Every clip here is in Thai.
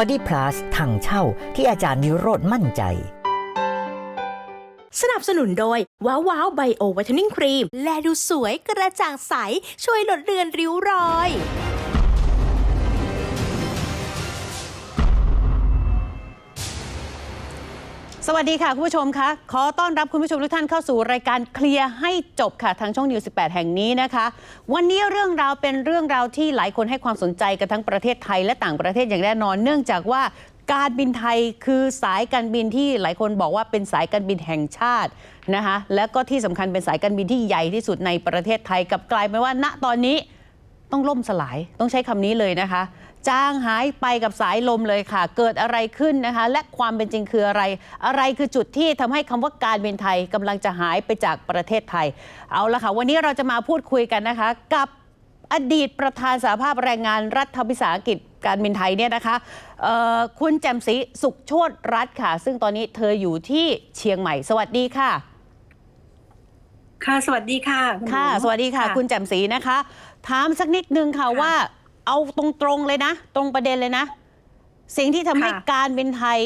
คอดี้พลัสถังเช่าที่อาจารย์นิโรธมั่นใจ สนับสนุนโดย ว้าวว้าวไบโอไวัทนิ่งครีม แลดูสวยกระจ่างใส ช่วยลดเลือนริ้วรอย สวัสดีค่ะ คุณผู้ชมคะขอต้อนรับคุณผู้ชมทุกท่านเข้าสู่รายการเคลียร์ให้จบค่ะ ทางช่องนิว18 แห่งนี้นะคะ วันนี้เรื่องราวเป็นเรื่องราวที่หลายคนให้ความสนใจกันทั้งประเทศไทยและต่างประเทศอย่างแน่นอน เนื่องจากว่าการบินไทยคือสายการบินที่หลายคนบอกว่าเป็นสายการบินแห่งชาตินะคะและก็ที่สำคัญเป็นสายการบินที่ใหญ่ที่สุดในประเทศไทยกับกลายเป็นว่าณตอนนี้ต้องล่มสลายต้องใช้คำนี้เลยนะคะ จางหายไปกับสายลมเลยค่ะ เกิดอะไรขึ้นนะคะ และความเป็นจริงคืออะไร อะไรคือจุดที่ทำให้คำว่าการบินไทยกำลังจะหายไปจากประเทศไทย เอาละค่ะ วันนี้เราจะมาพูดคุยกันนะคะ กับอดีตประธานสหภาพแรงงานรัฐวิสาหกิจการบินไทยเนี่ยนะคะเอ่อคุณแจ่มศรีสุขโชตรัฐค่ะ ซึ่งตอนนี้เธออยู่ที่เชียงใหม่ สวัสดีค่ะ ค่ะ สวัสดีค่ะณหนูค่ะ สวัสดีค่ะ คุณแจ่มศรีนะคะ ถามสักนิดนึงค่ะค่ะว่า เอาตรงๆเลยนะ ตรงประเด็นเลยนะ สิ่งที่ทำให้ค่ะ การบินไทย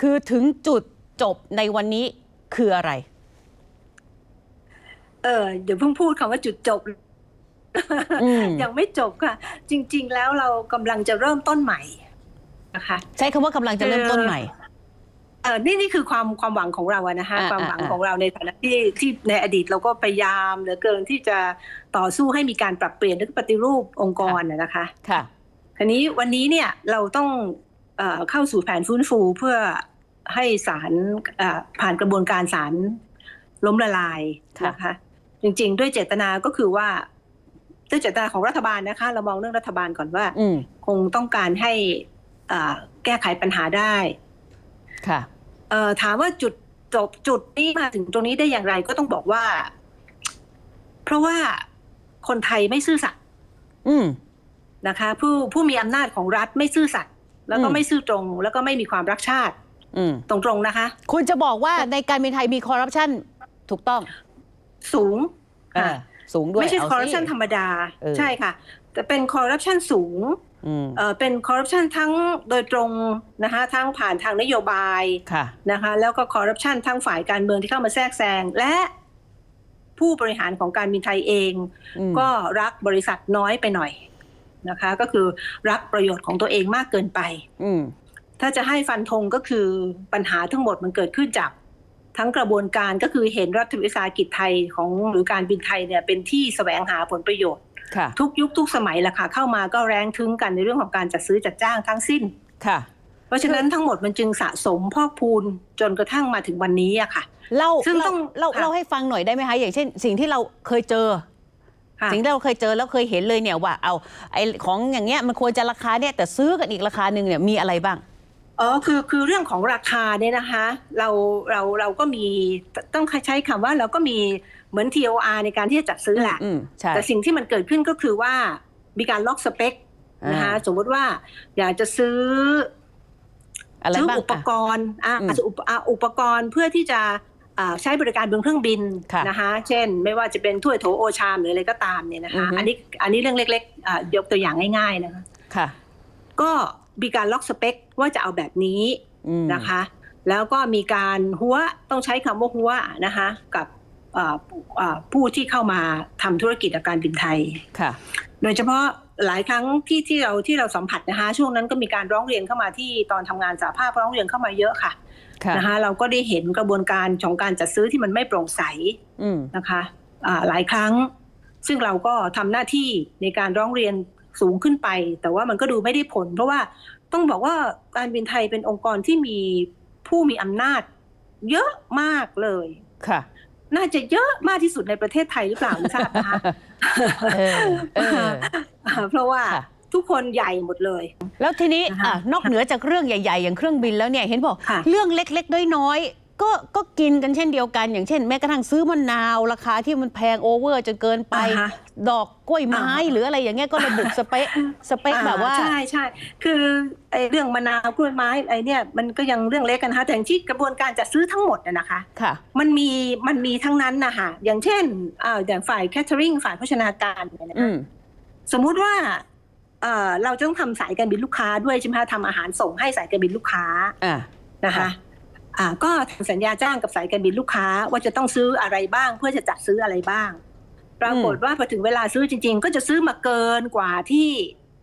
คือถึงจุดจบในวันนี้คืออะไร เออเดี๋ยวเพิ่งพูดคำว่าจุดจบ อืมยังไม่จบค่ะ จริง ๆ แล้วเรากำลังจะเริ่มต้นใหม่นะคะ ใช้คำว่ากำลังจะเริ่มต้นใหม่ เออนี่นี่คือความความหวังของเราอะนะคะอ่าความหวังอ่า ของเราในฐานะที่ที่ในอดีตเราก็พยายามเหลือเกินที่จะต่อสู้ให้มีการปรับเปลี่ยนและปฏิรูปองค์กรนะนะคะ ค่ะ ทีนี้วันนี้เนี่ยเราต้องเออเข้าสู่แผนฟื้นฟูเพื่อให้ศาลเอ่อผ่านกระบวนการศาลล้มละลายค่ะนะคะ จริงๆ ด้วยเจตนาก็คือว่าด้วยเจตนาของรัฐบาลนะคะ เรามองเรื่องรัฐบาลก่อนว่า อืมคงต้องการให้เอ่อแก้ไขปัญหาได้ ค่ะ เอ่อถามว่าจุดจบจุดนี้มาถึงตรงนี้ได้อย่างไรก็ต้องบอกว่า เพราะว่าคนไทยไม่ซื่อสัตย์อืม นะคะ ผู้ผู้มีอำนาจของรัฐไม่ซื่อสัตย์แล้วก็อืม ไม่ซื่อตรง แล้วก็ไม่มีความรักชาติอืม ตรงๆนะคะ คุณจะบอกว่าในการบินไทยมีคอร์รัปชันถูกต้องสูงอ่าค่ะ สูงด้วยไม่ใช่เาสิ คอร์รัปชันธรรมดา เออ ใช่ค่ะ แต่เป็นคอร์รัปชันสูงอืม เอ่อเป็นคอร์รัปชันทั้งโดยตรงนะคะทั้งผ่านทางนโยบายค่ะนะคะแล้วก็คอร์รัปชันทั้งฝ่ายการเมืองที่เข้ามาแทรกแซงและผู้บริหารของการบินไทยเองอืมก็รักบริษัทน้อยไปหน่อยนะคะ ก็คือรักประโยชน์ของตัวเองมากเกินไปอืมถ้าจะให้ฟันธงก็คือปัญหาทั้งหมดมันเกิดขึ้นจากทั้งกระบวนการก็คือเห็นรัฐวิสาหกิจไทยของหรือการบินไทยเนี่ยเป็นที่แสวงหาผลประโยชน์ค่ะ ทุกยุคทุกสมัยแหละค่ะเข้ามาก็แรงทึงกันในเรื่องของการจัดซื้อจัดจ้างทั้งสิ้นค่ะ เพราะฉะนั้นทั้งหมดมันจึงสะสมพอกพูนจนกระทั่งมาถึงวันนี้อะค่ะเล่าซึ่งเล่าต้องเล่าค่ะเล่าให้ฟังหน่อยได้ไหมคะอย่างเช่น สิ่งที่เราเคยเจอค่ะสิ่งที่เราเคยเจอแล้วเคยเห็นเลยเนี่ยว่าเอาไอของอย่างเงี้ยมันควรจะราคาเนี่ยแต่ซื้อกันอีกราคาหนึ่งเนี่ยมีอะไรบ้างอ๋อคือคือเรื่องของราคาเนี่ยนะคะ เราเราเราก็มีต้องใช้คำว่าเราก็มี เหมือน TOR ในการที่จะจัดซื้อแหละ อืมใช่แต่สิ่งที่มันเกิดขึ้นก็คือว่ามีการล็อกสเปคนะคะอ่าสมมติว่าอยากจะซื้ออะไรซื้อบ้างอุปกรณ์อะอืมอาจจะอุปอะอุปกรณ์เพื่อที่จะอ่าใช้บริการบนเครื่องบินค่ะนะคะเช่น ไม่ว่าจะเป็นถ้วยโถโอชามหรืออะไรก็ตามเนี่ยนะคะอือฮึ อันนี้อันนี้เรื่องเล็กๆอะยกตัวอย่างง่ายๆนะคะค่ะ ก็มีการล็อกสเปคว่าจะเอาแบบนี้ อืมนะคะ แล้วก็มีการหัวต้องใช้คำว่าหัวนะคะ กับอ่าอ่า ผู้ที่เข้ามาทำธุรกิจกับการบินไทยค่ะ โดยเฉพาะหลายครั้งที่ที่เราที่เราสัมผัสนะคะช่วงนั้นก็มีการร้องเรียนเข้ามาที่ตอนทำงานสาภาพร้องเรียนเข้ามาเยอะค่ะค่ะนะคะเราก็ได้เห็นกระบวนการของการจัดซื้อที่มันไม่โปร่งใสอืมนะคะอ่าหลายครั้ง ซึ่งเราก็ทำหน้าที่ในการร้องเรียนสูงขึ้นไป แต่ว่ามันก็ดูไม่ได้ผล เพราะว่าต้องบอกว่าการบินไทยเป็นองค์กรที่มีผู้มีอำนาจเยอะมากเลยค่ะ น่าจะเยอะมากที่สุดในประเทศไทยหรือเปล่าไม่ทราบนะคะเออเออเพราะว่าค่ะทุกคนใหญ่หมดเลย แล้วทีนี้นะคะอะนอกเหนือจากเรื่องใหญ่ ๆ อย่างเครื่องบินแล้วเนี่ยเห็นบอกค่ะเรื่องเล็ก ๆ น้อยๆ ก็ก็กินกันเช่นเดียวกัน อย่างเช่นแม้กระทั่งซื้อมะนาวราคาที่มันแพงโอเวอร์จนเกินไป อ่าฮะ ดอกกล้วยไม้อ่าหรืออะไรอย่างเงี้ยก็ระบุสเปคสเปคแบบว่า อ่ใช่ใช่คือไอ้เรื่องมะนาวกล้วยไม้ไอ้เนี่ยมันก็ยังเรื่องเล็กกันนะคะแต่อย่างที่กระบวนการจัดซื้อทั้งหมดน่ะนะคะ ค่ะ มันมีมันมีทั้งนั้นนะคะอย่างเช่นอ่าอย่างฝ่ายแคทเทอริงฝ่ายโภชนาการเนี่ยนะอืคะมสมมุติว่าเอ่อเราจะต้องทำสายการบินลูกค้าด้วยใช่ไหมคะทำอาหารส่งให้สายการบินลูกค้าอ่า นะคะ ค่ะ อ่าก็ทำสัญญาจ้างกับสายการบินลูกค้าว่าจะต้องซื้ออะไรบ้าง เพื่อจะจัดซื้ออะไรบ้าง ปรากฏว่าพอถึงเวลาซื้อจริง ๆ ก็จะซื้อมาเกินกว่าที่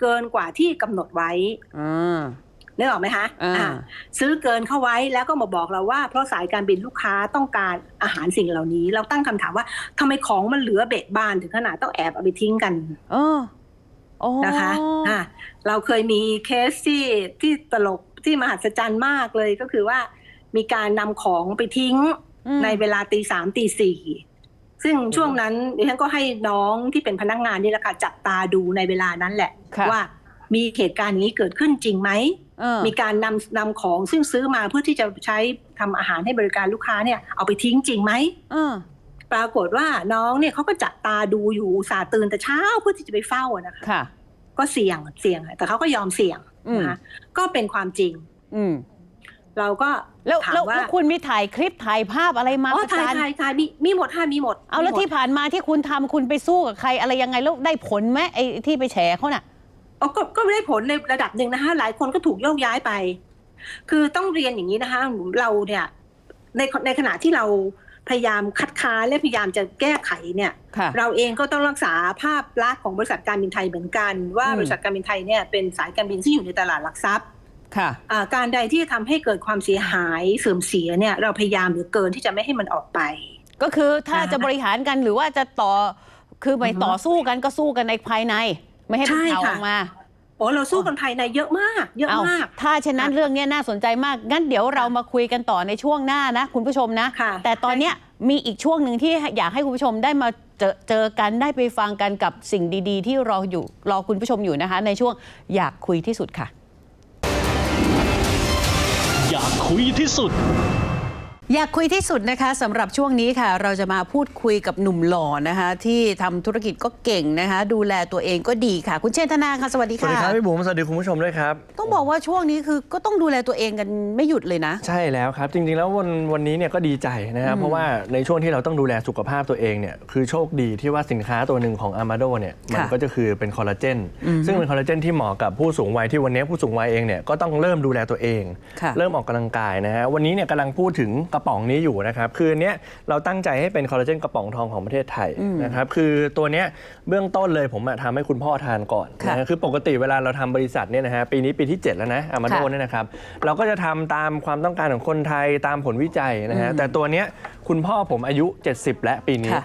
เกินกว่าที่กำหนดไว้อ่านึกออกไหมคะอ่าอ่าซื้อเกินเข้าไว้แล้วก็มาบอกเราว่า เพราะสายการบินลูกค้าต้องการอาหารสิ่งเหล่านี้ เราตั้งคำถามว่าทำไมของมันเหลือเบะบานถึงขนาดต้องแอบเอาไปทิ้งกันเออโอ้นะคะอ่าเราเคยมีเคสที่ที่ตลกที่มหัศจรรย์มากเลยก็คือว่า มีการนำของไปทิ้งอืมในเวลาตีสามตีสี่ซึ่งช่วงนั้นดิฉันก็ให้น้องที่เป็นพนักงานนี่แหละค่ะจับตาดูในเวลานั้นแหละค่ะว่ามีเหตุการณ์อย่างนี้เกิดขึ้นจริงไหมเออมีการนำนำของซึ่งซื้อมาเพื่อที่จะใช้ทำอาหารให้บริการลูกค้าเนี่ยเอาไปทิ้งจริงไหมเออปรากฏว่าน้องเนี่ยเขาก็จับตาดูอยู่อุตสาห์ตื่นแต่เช้าเพื่อที่จะไปเฝ้าอะนะคะค่ะก็เสี่ยงเสี่ยงแต่เขาก็ยอมเสี่ยงอืมนะคะก็เป็นความจริงอืม เราก็แล้วถามแล้วว่าแล้วคุณมีถ่ายคลิปถ่ายภาพอะไรมาอ๋อประถ่ายจานถ่ายถ่ายมีมีหมดค่ะมีหมดเอาแล้วมีหมดที่ผ่านมาที่คุณทำคุณไปสู้กับใครอะไรยังไงแล้วได้ผลไหมไอ้ที่ไปแฉเขาน่ะ อ๋อก็ก็ได้ผลในระดับหนึ่งนะคะหลายคนก็ถูกโยกย้ายไป คือต้องเรียนอย่างนี้นะคะเราเนี่ยในในขณะที่เราพยายามคัดค้านและพยายามจะแก้ไขเนี่ย ค่ะ เราเองก็ต้องรักษาภาพลักษณ์ของบริษัทการบินไทยเหมือนกัน ว่าอืม บริษัทการบินไทยเนี่ยเป็นสายการบินที่อยู่ในตลาดหลักทรัพย์ ค่ะอ่าการใดที่ทำให้เกิดความเสียหายเสื่อมเสียเนี่ยเราพยายามเหลือเกินที่จะไม่ให้มันออกไป ก็คือถ้าอ่าจะบริหารกันหรือว่าจะต่อคือไม่อือฮึต่อสู้กันก็สู้กันในภายใน ไม่ให้เป็นใช่ข่าวค่ะออกมาโอ้เราสู้กันภายในเยอะมาก เยอะเอามาก ถ้าเช่นนั้นค่ะเรื่องเนี้ยน่าสนใจมาก งั้นเดี๋ยวเรามาคุยกันต่อในช่วงหน้านะ คุณผู้ชมนะค่ะแต่ตอนเนี้ยมีอีกช่วงหนึ่งที่อยากให้คุณผู้ชมได้มาเจอเจอกันได้ไปฟังกันกับสิ่งดี ๆ ที่รออยู่รอคุณผู้ชมอยู่นะคะ ในช่วงอยากคุยที่สุดค่ะ คุยที่สุด อยากคุยที่สุดนะคะสำหรับช่วงนี้ค่ะ เราจะมาพูดคุยกับหนุ่มหล่อนะคะ ที่ทำธุรกิจก็เก่งนะคะ ดูแลตัวเองก็ดีค่ะ คุณเชษฐนาค่ะสวัสดีสวัสค่ะดีครับพี่บุ๋มสวัสดีคุณผู้ชมด้วยครับ ต้องบอกว่าช่วงนี้คือก็ต้องดูแลตัวเองกันไม่หยุดเลยนะ ใช่แล้วครับ จริงๆแล้ววันวันนี้เนี่ยก็ดีใจนะครับอืมเพราะว่าในช่วงที่เราต้องดูแลสุขภาพตัวเองเนี่ยคือโชคดีที่ว่าสินค้าตัวหนึ่งของ a m a d o เนี่ยมันค่ะก็จะคือเป็นคอลลาเจนอืมซึ่งเป็นคอลลาเจนที่เหมาะกับผู้สูงวัยที่วันนี้ผู้สูงวัยเองเนี่ยก็ต้องเริ่มดูแลตัวเอง ค่ะ เริ่มออกกำลังกายนะฮะวันนี้เนี่ยกำลังพูดถึงกระป๋องนี้อยู่นะครับ คืออันเนี้ยเราตั้งใจให้เป็นคอลลาเจนกระป๋องทองของประเทศไทยอืมนะครับ คือตัวเนี้ยเบื้องต้นเลยผมอะทำให้คุณพ่อทานก่อนค่ะนะฮะคือปกติเวลาเราทำบริษัทเนี่ยนะฮะปีนี้ปีที่ 7 แล้วนะอามาโดค่ะเนี่ยนะครับ เราก็จะทำตามความต้องการของคนไทยตามผลวิจัยนะฮะอืมแต่ตัวเนี้ยคุณพ่อผมอายุ 70 และปีนี้ค่ะ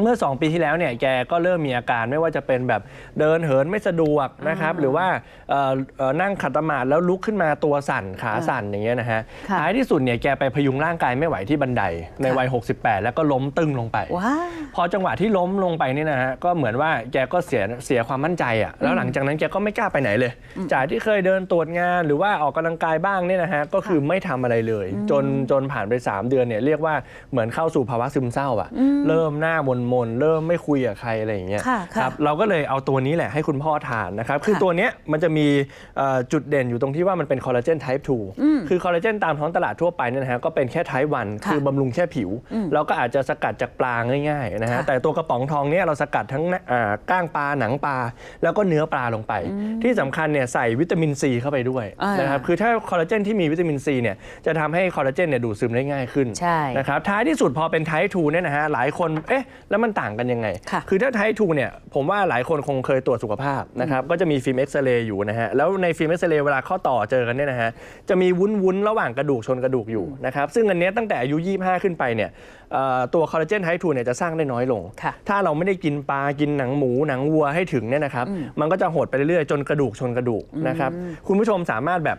เมื่อ 2 ปีที่แล้วเนี่ยแกก็เริ่มมีอาการไม่ว่าจะเป็นแบบเดินเหินไม่สะดวกนะครับ หรือว่าเอ่อเอ่อนั่งขัดสมาธิแล้วลุกขึ้นมาตัวสั่นขาสั่นอย่างเงี้ยนะฮะค่ะท้ายที่สุดเนี่ยแกไปพยุงร่างกายไม่ไหวที่บันไดในวัย 68 แล้วก็ล้มตึงลงไป ว้าว พอจังหวะที่ล้มลงไปเนี่ยนะฮะก็เหมือนว่าแกก็เสียเสียความมั่นใจอะ่ะแล้วหลังจากนั้นแกก็ไม่กล้าไปไหนเลย จากที่เคยเดินตรวจงานหรือว่าออกกำลังกายบ้างเนี่ยนะฮะก็คือไม่ทำอะไรเลย จนจนผ่านไป 3 เดือนเนี่ยเรียกว่าเหมือนเข้าสู่ภาวะซึมเศร้าอะ่ะเริ่มหน้ามนมนๆเริ่มไม่คุยกับใครอะไรอย่างเงี้ยค่ะค่ะ ครับเราก็เลยเอาตัวนี้แหละให้คุณพ่อทานนะครับคือค่ะตัวเนี้ยมันจะมีเอ่อจุดเด่นอยู่ตรงที่ว่ามันเป็นคอลลาเจน type 2คือคอลลาเจนตามท้องตลาดทั่วไปเนี่ยนะฮะก็เป็นแค่ type 1ค่ะคือบำรุงแค่ผิวอืมเราก็อาจจะสกัดจากปลาง่ายๆนะฮะค่ะ แต่ตัวกระป๋องทองเนี่ยเราสกัดทั้งอ่าก้างปลาหนังปลา แล้วก็เนื้อปลาลงไป ที่สำคัญเนี่ยใส่วิตามินซีเข้าไปด้วยอ่านนะครับคือถ้าคอลลาเจนที่มีวิตามินซีเนี่ยจะทำให้คอลลาเจนเนี่ยดูดซึมได้ง่ายขึ้น ใช่ นะครับท้ายที่สุดพอเป็นไทป์2เนี่ยนะฮะหลายคนเอ๊ะ แล้วมันต่างกันยังไงค่ะอถ้าไทป์2เนี่ยผมว่าหลายคนคงเคยตรวจสุขภาพนะครับก็จะมีฟิล์มเอ็กซเรย์อยู่นะฮะแล้วในฟิล์มเอ็กซเรย์เวลาข้อต่อเจอกันเนี่ยนะฮะจะมีวุ้นๆระหว่างกระดูกชนกระดูกอยู่นะครับซึ่งอันเนี้ยตั้งแต่อายุ 25 ขึ้นไปเนี่ยเอ่อตัวคอลลาเจนไทป์2เนี่ยจะสร้างได้น้อยลงค่ะถ้าเราไม่ได้กินปลากินหนังหมูหนังวัวให้ถึงเนี่ยนะครับมันก็จะหดไปเรื่อยๆจนกระดูกชนกระดูกนะครับคุณผู้ชมสามารถแบบ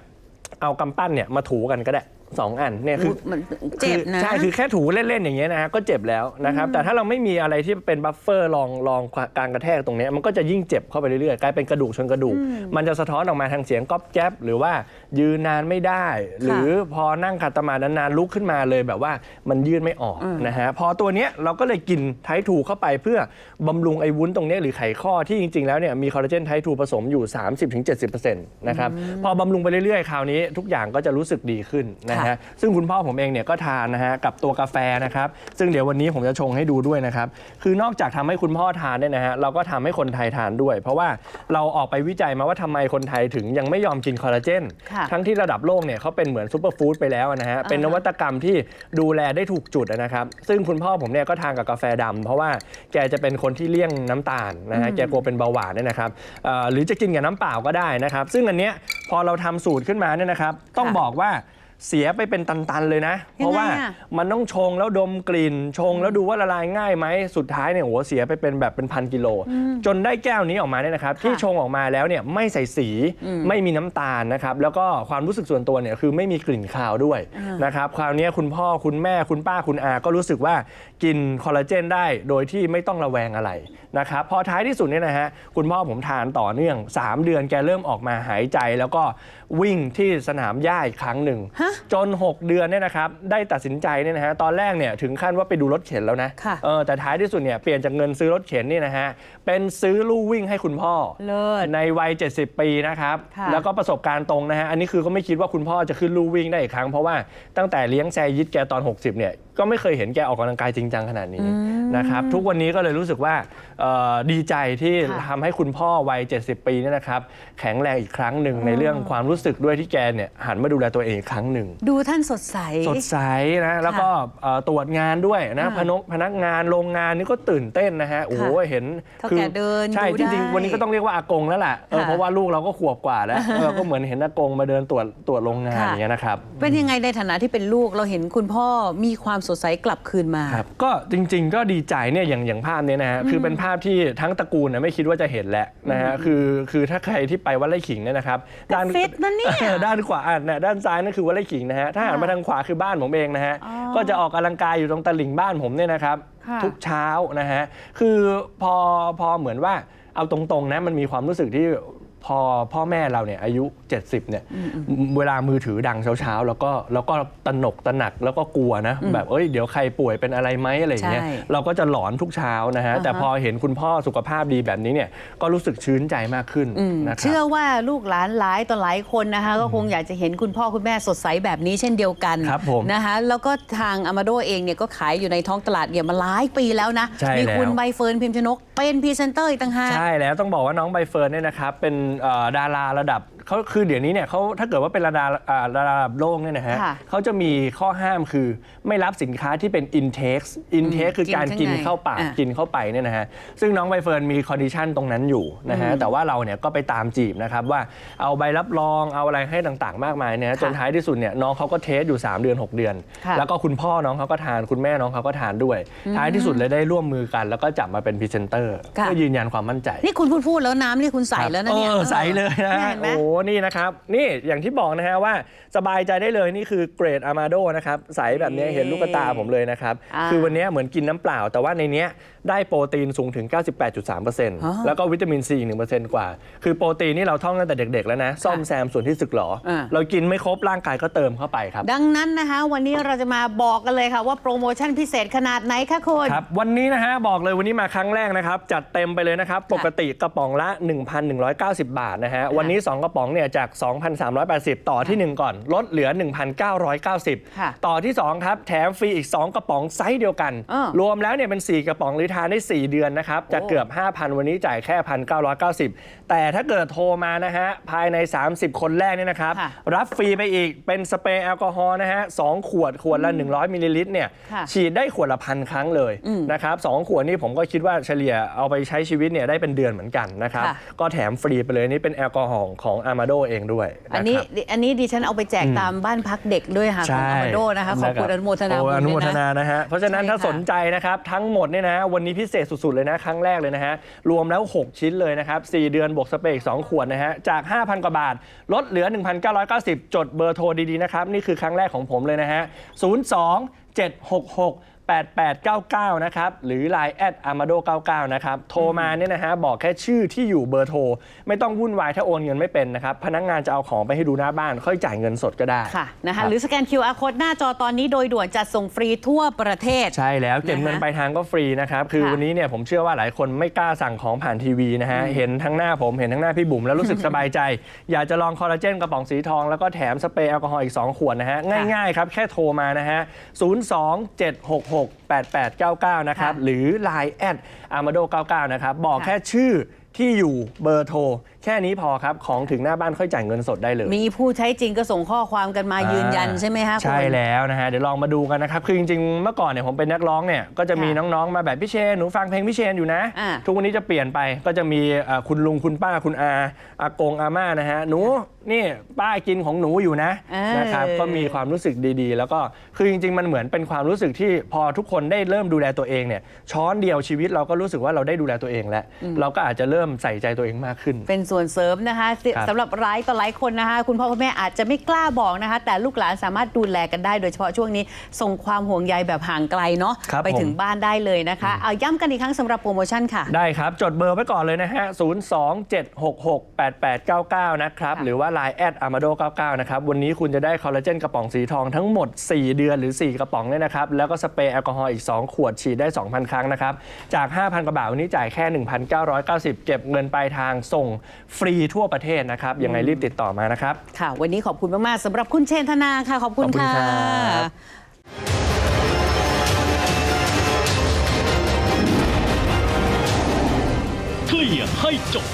เอากำปั้นเนี่ยมาถูกันก็ได้ สองอันเนี่ยคือมันเจ็บนะคือใช่คือแค่ถูเล่นๆอย่างเงี้ยนะฮะก็เจ็บแล้วนะครับแต่ถ้าเราไม่มีอะไรที่เป็นบัฟเฟอร์รองรองการกระแทกตรงเนี้ยมันก็จะยิ่งเจ็บเข้าไปเรื่อยๆกลายเป็นกระดูกชนกระดูก มันจะสะท้อนออกมาทางเสียงก๊อบแก๊บหรือว่ายืนนานไม่ได้ หรือพอนั่งขัดสมาธินานๆลุกขึ้นมาเลยแบบว่ามันยืดไม่ออกนะฮะพอตัวเนี้ยเราก็เลยกินไททูเข้าไปเพื่อบำรุงไอ้วุ้นตรงเนี้ยหรือไขข้อที่จริงๆแล้วเนี่ยมีคอลลาเจนไททูผสมอยู่ 30-70%นะครับพอบำรุงไปเรื่อยๆคราวนี้ทุกอย่างก็จะรู้สึกดีขึ้นนะนะฮะซึ่งคุณพ่อผมเองเนี่ยก็ทานนะฮะกับตัวกาแฟนะครับซึ่งเดี๋ยววันนี้ผมจะชงให้ดูด้วยนะครับคือนอกจากทำให้คุณพ่อทานเนี่ยนะฮะเราก็ทำให้คนไทยทานด้วย เพราะว่าเราออกไปวิจัยมาว่าทำไมคนไทยถึงยังไม่ยอมกินคอลลาเจนค่ะทั้งที่ระดับโลกเนี่ยเขาเป็นเหมือนซูเปอร์ฟู้ดไปแล้วนะฮะเป็นนวัตกรรมที่ดูแลได้ถูกจุดนะครับซึ่งคุณพ่อผมเนี่ยก็ทานกับกาแฟดำเพราะว่าแกจะเป็นคนที่เลี่ยงน้ำตาลนะฮะแกกลัวเป็นเบาหวานเนี่ยนะครับเอ่อหรือจะกินกับน้ำเปล่าก็ได้นะครับ ซึ่งอันเนี้ยพอเราทำสูตรขึ้นมาเนี่ยนะครับ ต้องค่ะบอกว่า เสียไปเป็นตันๆเลยนะ เพราะว่ายังไงอะมันต้องชงแล้วดมกลิ่น ชงแล้วดูว่าละลายง่ายไหมสุดท้ายเนี่ยโหเสียไปเป็นแบบเป็นพันกิโล จนได้แก้วนี้ออกมาเนี่ยนะครับ ที่ชงออกมาแล้วเนี่ยไม่ใส่สีไม่มีน้ำตาลนะครับ แล้วก็ความรู้สึกส่วนตัวเนี่ยคือไม่มีกลิ่นคาวด้วยนะครับคราวเนี้ยคุณพ่อคุณแม่คุณป้าคุณอาก็รู้สึกว่ากินคอลลาเจนได้โดยที่ไม่ต้องระแวงอะไรนะครับพอท้ายที่สุดเนี่ยนะฮะคุณพ่อผมทานต่อเนื่อง 3 เดือนแกเริ่มออกมาหายใจ แล้วก็วิ่งที่สนามหญ้าอีกครั้งหนึ่ง ฮะจน 6 เดือนเนี่ยนะครับได้ตัดสินใจเนี่ยนะฮะตอนแรกเนี่ยถึงขั้นว่าไปดูรถเข็นแล้วนะค่ะ เออแต่ท้ายที่สุดเนี่ยเปลี่ยนจากเงินซื้อรถเข็นนี่นะฮะเป็นซื้อลู่วิ่งให้คุณพ่อ เลิศ ในวัย 70 ปีนะครับ ค่ะ แล้วก็ประสบการณ์ตรงนะฮะ อันนี้คือก็ไม่คิดว่าคุณพ่อจะขึ้นลู่วิ่งได้อีกครั้ง เพราะว่าตั้งแต่เลี้ยงแซยิดแกตอน 60 เนี่ย ก็ไม่เคยเห็นแกออกกำลังกายจริงจังขนาดนี้นะครับ ทุกวันนี้ก็เลยรู้สึกว่าเอ่อดีใจที่ค่ะทำให้คุณพ่อวัย 70 ปีเนี่ยนะครับ แข็งแรงอีกครั้งหนึ่งในเรื่องความรู้สึกด้วยที่แกเนี่ยหันมาดูแลตัวเองอีกครั้งหนึ่ง ดูท่านสดใส สดใสนะแล้วก็เอ่อตรวจงานด้วยนะค่ะพนักพนักงานโรงงานนี่ก็ตื่นเต้นนะฮะโอ้โหเห็นเท่าแก่เดินใช่ดูจริงได้ๆวันนี้ก็ต้องเรียกว่าอากงแล้วแหละเออค่ะเพราะว่าลูกเราก็ขวบกว่าแล้วเออก็เหมือนเห็นอากงมาเดินตรวจตรวจโรงงานค่ะ อย่างเงี้ยนะครับ เป็นยังไงในฐานะที่เป็นลูกเราเห็นคุณพ่อมีความสดใสกลับคืนมา ครับก็จริงๆก็ดีใจเนี่ยอย่างอย่างภาพเนี้นะฮะคือเป็นภาพที่ทั้งตระกูลนะไม่คิดว่าจะเห็นแหละนะฮะคือคือถ้าใครที่ไปวัดไร่ขิงเนี่ยนะครับด้านฟิตนะเนี่ยออด้านขวาอะเนี่ยด้านซ้ายนั่นคือวัดไร่ขิงนะฮะถ้าหันมาทางขวาคือบ้านผมเองนะฮะอ๋อ ก็จะออกกำลังกายอยู่ตรงตลิ่งบ้านผมเนี่ยนะครับ ค่ะทุกเช้านะฮะ คือพอพอเหมือนว่าเอาตรงๆนะมันมีความรู้สึกที่ พอพ่อแม่เราเนี่ยอายุ 70เนี่ยเวลามือถือดังเช้าๆ แล้วก็แล้วก็ตระหนกตระหนักแล้วก็กลัวนะ แบบเอ้ยเดี๋ยวใครป่วยเป็นอะไรไหมอะไรอย่างเงี้ยใช่เราก็จะหลอนทุกเช้านะฮะอ่าฮะแต่พอเห็นคุณพ่อสุขภาพดีแบบนี้เนี่ยก็รู้สึกชื้นใจมากขึ้นอืมนะครับเชื่อว่าลูกหลานหลายต่อหลายคนนะคะก็คงอยากจะเห็นคุณพ่อคุณแม่สดใสแบบนี้เช่นเดียวกันครับผมนะคะแล้วก็ทางอามาโดเองเนี่ยก็ขายอยู่ในท้องตลาดเนี่ยมาหลายปีแล้วนะใช่มีคุณแล้วใบเฟิร์นพิมพ์ชนกเป็นพรีเซนเตอร์อีกต่างหากใช่แล้วต้องบอกว่าน้องใบเฟิร์นเนี่ยนะครับเป็นเอ่อดาราระดับ เขาคือเดี๋ยวนี้เนี่ยเขาถ้าเกิดว่าเป็นระดับอ่าระดับโลกเนี่ยนะฮะค่ะเขาจะมีข้อห้ามคือไม่รับสินค้าที่เป็น intake intake คือการกิกินนข้างในเข้าปากอะ กินเข้าไปเนี่ยนะฮะซึ่งน้องใบเฟิร์นมีคอนดิชันตรงนั้นอยู่นะฮะแต่ว่าเราเนี่ยก็ไปตามจีบนะครับว่าเอาใบรับรองเอาอะไรให้ต่างๆ มากมายเนี่ยจนท้ายที่สุดเนี่ยน้องเขาก็เทสอยู่ 3 เดือน 6 เดือน ค่ะ แล้วก็คุณพ่อน้องเขาก็ทานคุณแม่น้องเขาก็ทานด้วย ท้ายที่สุดเลยได้ร่วมมือกัน แล้วก็จับมาเป็นพรีเซนเตอร์ค่ะ เพื่อยืนยันความมั่นใจ นี่คุณพูดพูดแล้วน้ำนี่คุณใส่แล้วนะเนี่ยออใสเลยนะฮะเห็นไหมโอ้นี่นะครับ นี่อย่างที่บอกนะฮะว่าสบายใจได้เลยนี่คือเกรดอามาโดนะครับใสแบบนี้เห็นลูกตาผมเลยนะครับ อ่า คือวันนี้เหมือนกินน้ำเปล่า แต่ว่าในเนี้ยได้โปรตีนสูงถึง 98.3%แล้วก็วิตามินซี1%กว่า คือโปรตีนนี่เราท่องตั้งแต่เด็กๆแล้วนะ ซ่อมแซมส่วนที่สึกหรอ อ่า เรากินไม่ครบร่างกายก็เติมเข้าไปครับ ดังนั้นนะคะ วันนี้เราจะมาบอกกันเลยค่ะว่าโปรโมชั่นพิเศษขนาดไหนคะคุณ ครับวันนี้นะฮะบอกเลยวันนี้มาครั้งแรกนะครับ จัดเต็มไปเลยนะครับ ปกติกระป๋องละ 1,190 บาทนะฮะ วันนี้ 2 กระป๋องเนี่ยจาก 2,380 ต่อทีหนึ่1 ก่อน ลดเหลือ1,990ค่ะต่อที่ 2 ครับ แถมฟรีอีก 2 กระป๋องไซส์เดียวกันเออรวมแล้วเนี่ยเป็น 4 กระป๋องหรือทานได้ 4 เดือนนะครับ จากเกือบ 5,000 วันนี้จ่ายแค่ 1,990 แต่ถ้าเกิดโทรมานะฮะ ภายใน 30 คนแรกเนี่ยนะครับ ค่ะรับฟรีไปอีกเป็นสเปรย์แอลกอฮอล์นะฮะสองขวดขวดละ 100มิลลิลิตรเนี่ยค่ะฉีดได้ขวดละพันครั้งเลยอืมนะครับสองขวดนี่ผมก็คิดว่าเฉลี่ยเอาไปใช้ชีวิตเนี่ยได้เป็นเดือนเหมือนกันนะครับ ค่ะ ก็แถมฟรีไปเลยนี่เป็นแอลกอฮอล์ของอามาโดเองด้วยอันนี้ะครับอันนี้ดิฉันเอาไปแจกอืมตามบ้านพักเด็กด้วยค่ะของอามาโดนะคะขอบคุณอนุโมทนาโอ้บุญอนุโมด้วยทนานะนะฮะ เพราะฉะนั้นใช่ถ้าค่ะสนใจนะครับทั้งหมดเนี่ยนะวันนี้พิเศษสุด ๆ เลยนะ ครั้งแรกเลยนะฮะ รวมแล้ว 6 ชิ้นเลยนะครับ 4 เดือนบวกสเปรย์อีก2ขวดนะฮะ จาก 5,000 กว่าบาท ลดเหลือ 1,990 จดเบอร์โทรดี ๆ นะครับ นี่คือครั้งแรกของผมเลยนะฮะ 02 766 8899 นะครับ หรือ Line แอด amado 99 นะครับ โทรมาเนี่ยนะฮะ บอกแค่ชื่อที่อยู่เบอร์โทร ไม่ต้องวุ่นวายถ้าโอนเงินไม่เป็นนะครับ พนักงานจะเอาของไปให้ดูหน้าบ้าน ค่อยจ่ายเงินสดก็ได้ค่ะนะครัคะบหรือสแกน QR code หน้าจอตอนนี้โดยด่วนจัดส่งฟรีทั่วประเทศ ใช่แล้วเก็บเงินนะคะปลายทางก็ฟรีนะครับ คือค่ะวันนี้เนี่ยผมเชื่อว่าหลายคนไม่กล้าสั่งของผ่านทีวีนะฮะ เห็นทั้งหน้าผมเห็นทั้งหน้าพี่บุ๋มแล้วรู้สึกสบายใจ อยากจะลองคอลลาเจนกระป๋องสีทองแล้วก็แถมสเปรย์แอลกอฮอล์อีก2ขวดนะฮะง่ายๆครับแค่โทรมานะฮะ027668899 นะครับ ค่ะ หรือ Line แอด amado 99 นะครับ บอกค่ะแค่ชื่อที่อยู่เบอร์โทรแค่นี้พอครับ ของถึงหน้าบ้านค่อยจ่ายเงินสดได้เลย มีผู้ใช้จริงก็ส่งข้อความกันมายืนยันใช่ไหมคะคุณใช่แล้วนะฮะเดี๋ยวลองมาดูกันนะครับ คือจริงๆเมื่อก่อนเนี่ยผมเป็นนักร้องเนี่ยก็จะมีค่ะน้องๆมาแบบพี่เชนหนูฟังเพลงพี่เชนอยู่นะอ่าทุกวันนี้จะเปลี่ยนไปก็จะมีเอ่อคุณลุงคุณป้าคุณอาอากงอาม่านะฮะหนูนี่ป้ากินของหนูอยู่นะเออนะครับก็มีความรู้สึกดีๆ แล้วก็คือจริงๆ มันเหมือนเป็นความรู้สึกที่พอทุกคนได้เริ่มดูแลตัวเองเนี่ยช้อนเดียวชีวิตเราก็รู้สึกว่าเราได้ดูแลตัวเองแล้วเราก็อาจจะเริ่มใส่ใจตัวเองมากขึ้นเป็นส่วนเสริมนะคะสิครับสำหรับหลายต่อหลายคนนะคะ คุณพ่อคุณแม่อาจจะไม่กล้าบอกนะคะ แต่ลูกหลานสามารถดูแลกันได้โดยเฉพาะช่วงนี้ ส่งความห่วงใยแบบห่างไกลเนาะครับไปถึงผมบ้านได้เลยนะคะเอาย้ำกันอีกครั้งสำหรับโปรโมชั่นค่ะ ได้ครับ จดเบอร์ไว้ก่อนเลยนะฮะ 027668899 นะครับค่ะหรือว่า Line แอด amado 99 นะครับ วันนี้คุณจะได้คอลลาเจนกระป๋องสีทองทั้งหมด 4 เดือนหรือ 4 กระป๋องเนี่ยนะครับ แล้วก็สเปรย์แอลกอฮอล์อีก 2 ขวดฉีดได้ 2,000 ครั้งนะครับ จาก 5,000 กว่าบาทวันนี้จ่ายแค่ 1,990 เก็บเงินปลายทางส่งฟรีทั่วประเทศนะครับ ยังไงรีบติดต่อมานะครับ ค่ะ วันนี้ขอบคุณมากๆสำหรับคุณเชนธนาค่ะ ขอบคุณขอบคุณค่ะ ครับ เคลียร์ให้จบ